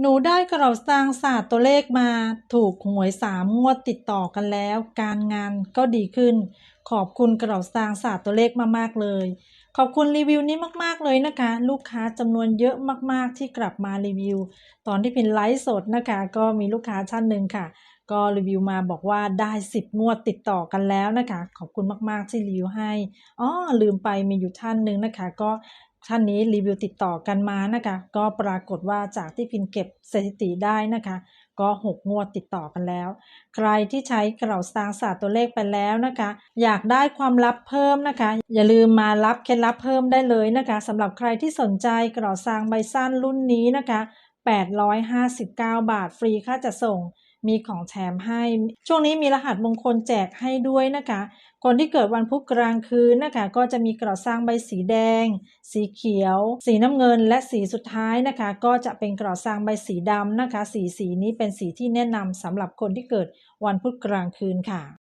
หนูได้กระเป๋าสตางค์ศาสตร์ตัวเลขมา ถูกหวยสามงวดติดต่อกันแล้ว การงานก็ดีขึ้น ขอบคุณกระเป๋าสตางค์ศาสตร์ตัวเลขมากๆเลย ขอบคุณรีวิวนี้มากๆเลยนะคะ ลูกค้าจำนวนเยอะมากๆที่กลับมารีวิว ตอนที่พินไลฟ์สดนะคะ ก็มีลูกค้าท่านหนึ่งค่ะ ก็รีวิวมาบอกว่าได้ 10 งวดติดต่อกันแล้วนะคะ ขอบคุณมากๆที่รีวิวให้อ๋อลืมไปมีอยู่ท่านหนึ่งนะคะ ก็ ท่านนี้รีวิวติดต่อกันมานะคะ ก็ปรากฏว่าจากที่พินเก็บสถิติได้นะคะ ก็ 6 งวดติดต่อกันแล้ว ใครที่ใช้กระเป๋าสตางค์ศาสตร์ตัวเลขไปแล้วนะคะ อยากได้ความลับเพิ่มนะคะ อย่าลืมมารับเคล็ดลับเพิ่มได้เลยนะคะสำหรับใครที่สนใจกระเป๋าสตางค์ใบสั้นรุ่นนี้นะคะ 859 บาทฟรีค่าจัดส่ง มีของแถมให้ ช่วงนี้มีรหัสมงคลแจกให้ด้วยนะคะ คนที่เกิดวันพุธกลางคืนนะคะ ก็จะมีกระสร้าสตางใบสีแดง สีเขียว สีน้ำเงินและสีสุดท้ายนะคะ ก็จะเป็นกระสร้าสตางใบสีดำนะคะ สีสีนี้เป็นสีที่แนะนำสำหรับคนที่เกิดวันพุธกลางคืนค่ะ